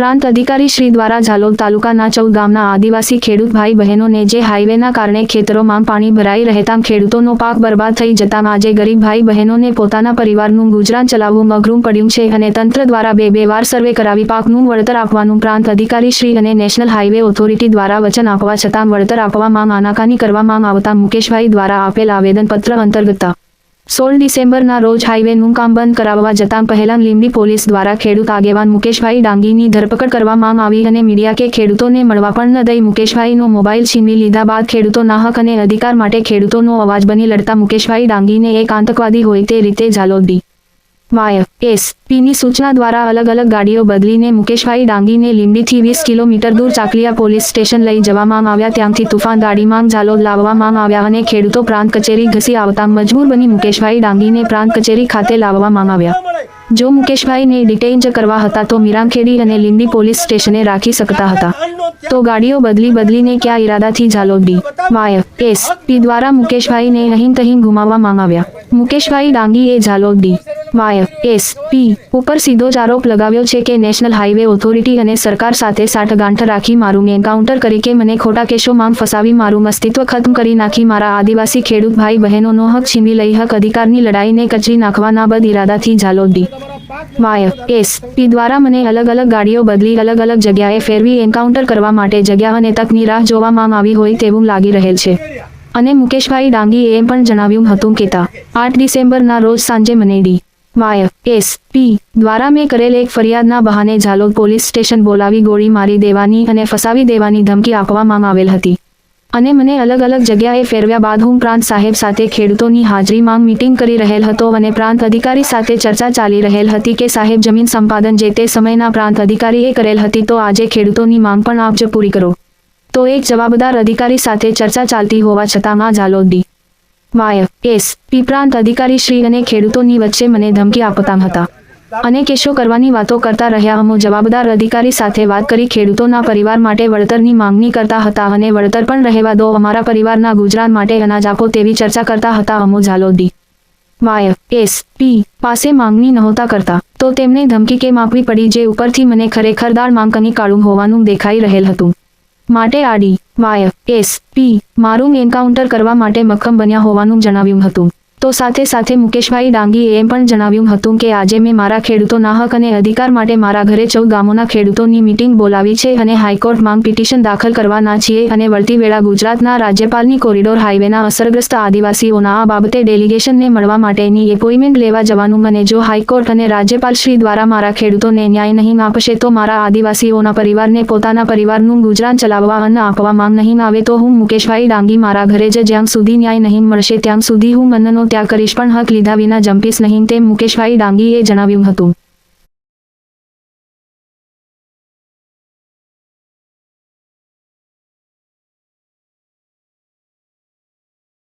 પ્રાંત અધિકારી શ્રી દ્વારા ઝાલોદ તાલુકાના ચૌદ ગામના આદિવાસી ખેડૂત ભાઈ બહેનોને જે હાઈવેના કારણે ખેતરોમાં પાણી ભરાઈ રહેતા ખેડૂતોનો પાક બરબાદ થઈ જતા આજે ગરીબ ભાઈ બહેનોને પોતાના પરિવારનું ગુજરાન ચલાવવું અઘરું પડ્યું છે અને તંત્ર દ્વારા બે બે વાર સર્વે કરાવી પાકનું વળતર આપવાનું પ્રાંત અધિકારી શ્રી અને નેશનલ હાઈવે ઓથોરિટી દ્વારા વચન આપવા છતાં વળતર આપવામાં આનાકાની કરવામાં આવતા મુકેશભાઈ દ્વારા આપેલ આવેદનપત્ર અંતર્ગત સોળ ડિસેમ્બરના રોજ હાઈવેનું કામ બંધ કરાવવા જતાં પહેલા લીંબડી પોલીસ દ્વારા ખેડૂત આગેવાન મુકેશભાઈ ડાંગીની ધરપકડ કરવામાં આવી અને મીડિયા કે ખેડૂતોને મળવા પણ ન દઈ મુકેશભાઈનો મોબાઈલ છીનવી લીધા બાદ ખેડૂતોના હક અને અધિકાર માટે ખેડૂતોનો અવાજ બની લડતા મુકેશભાઈ ડાંગીને એક આતંકવાદી હોય તે રીતે ઝાલોદી વાય એસ પીની સૂચના દ્વારા અલગ અલગ ગાડીઓ બદલીને મુકેશભાઈ ડાંગીને લીંબડીથી વીસ કિલોમીટર દૂર ચાકલિયા પોલીસ સ્ટેશન લઈ જવામાં આવ્યા. ત્યાંથી તુફાન ગાડીમાં ઝાલો લાવવામાં આવ્યા અને ખેડૂતો પ્રાંત કચેરી ઘસી આવતા મજબૂર બની મુકેશભાઈ ડાંગીને પ્રાંત કચેરી ખાતે લાવવામાં આવ્યા. જો મુકેશભાઈને ડિટેઇન કરવા હતા તો મીરાંખેડી અને લીંબડી પોલીસ સ્ટેશને રાખી શકતા હતા. તો ગાડીઓ બદલી બદલીને ક્યાં ઈરાદાથી ઝાલોદી વાય એસ પી દ્વારા મુકેશભાઈને અહીં તહીં ગુમાવવામાં આવ્યા. મુકેશભાઈ ડાંગીએ ઝાલોદી વાય એસ પી ઉપર સીધો જ આરોપ લગાવ્યો છે કે નેશનલ હાઈવે ઓથોરિટી અને સરકાર સાથે સાઠગાંઠ રાખી મારું એન્કાઉન્ટર કરી કે મને ખોટા કેસોમાં ફસાવી મારું અસ્તિત્વ ખતમ કરી નાખી મારા આદિવાસી ખેડૂત ભાઈ બહેનોનો હક છીનવી લઈ હક અધિકારની લડાઈને કચરી નાખવાના બદ ઈરાદાથી ઝાલોદી. વાય એસ પી દ્વારા મને અલગ અલગ ગાડીઓ બદલી અલગ અલગ જગ્યાએ ફેરવી એન્કાઉન્ટર કરવા માટે જગ્યા અને તકની રાહ જોવામાં આવી હોય તેવું લાગી રહેલ છે. અને મુકેશભાઈ ડાંગીએ એમ પણ જણાવ્યું હતું કે તા આઠ ડિસેમ્બરના રોજ સાંજે મને ડી વાય એસ પી દ્વારા મેં કરેલ એક ફરિયાદના બહાને ઝાલોદ પોલીસ સ્ટેશન બોલાવી ગોળી મારી દેવાની અને ફસાવી દેવાની ધમકી આપવામાં આવેલ હતી. અને મને અલગ અલગ જગ્યાએ ફેરવ્યા બાદ હું પ્રાંત સાહેબ સાથે ખેડૂતોની હાજરીમાં મીટિંગ કરી રહેલ હતો અને પ્રાંત અધિકારી સાથે ચર્ચા ચાલી રહેલ હતી કે સાહેબ જમીન સંપાદન જે તે સમયના પ્રાંત અધિકારીએ કરેલ હતી તો આજે ખેડૂતોની માંગ પણ આપજો પૂરી કરો. તો એક જવાબદાર અધિકારી સાથે ચર્ચા ચાલતી હોવા છતાં આ ઝાલોદી વાય એસ. અધિકારી શ્રી અને ખેડૂતોની વચ્ચે મને ધમકી આપતા હતા. અને કેશો કરવાની વાતો કરતા રહ્યા અમો જવાબદાર અધિકારી સાથે વાત કરી ખેડૂતોના પરિવાર માટે વળતરની માંગણી કરતા હતા અને વળતર પણ રહેવા દો, અમારા પરિવારના ગુજરાન માટે અનાજ આપો તેવી ચર્ચા કરતા હતા અમો ઝાલોદી. Y S. પી. પાસે માંગણી નહોતા કરતા, તો તેમને ધમકી કેમ આપવી પડી જે ઉપરથી મને ખરેખર દાળ માંગની કાળું હોવાનું દેખાઈ રહેલ હતું. માટે આડી વાય એસ પી મારું એન્કાઉન્ટર કરવા માટે મક્કમ બન્યા હોવાનું જણાવ્યું હતું. તો સાથે સાથે મુકેશભાઈ ડાંગીએ એમ પણ જણાવ્યું હતું કે આજે મેં મારા ખેડૂતોના હક અને અધિકાર માટે મારા ઘરે ચૌદ ગામોના ખેડૂતોની મીટિંગ બોલાવી છે અને હાઈકોર્ટમાં પિટિશન દાખલ કરવાના છીએ અને વળતી વેળા ગુજરાતના રાજ્યપાલની કોરિડોર હાઈવેના અસરગ્રસ્ત આદિવાસીઓના આ બાબતે ડેલિગેશનને મળવા માટેની એપોઇન્ટમેન્ટ લેવા જવાનું મને જો હાઈકોર્ટ અને રાજ્યપાલશ્રી દ્વારા મારા ખેડૂતોને ન્યાય નહીં આપશે તો મારા આદિવાસીઓના પરિવારને પોતાના પરિવારનું ગુજરાન ચલાવવા અન્ન આપવામાં નહીં આવે તો હું મુકેશભાઈ ડાંગી મારા ઘરે જ જ્યાં સુધી ન્યાય નહીં મળશે ત્યાં સુધી હું અન્નનો ત્યાગ કરીશ પણ હક લીધા વિના જંપીશ નહીં તેમ મુકેશભાઈ ડાંગીએ જણાવ્યું હતું.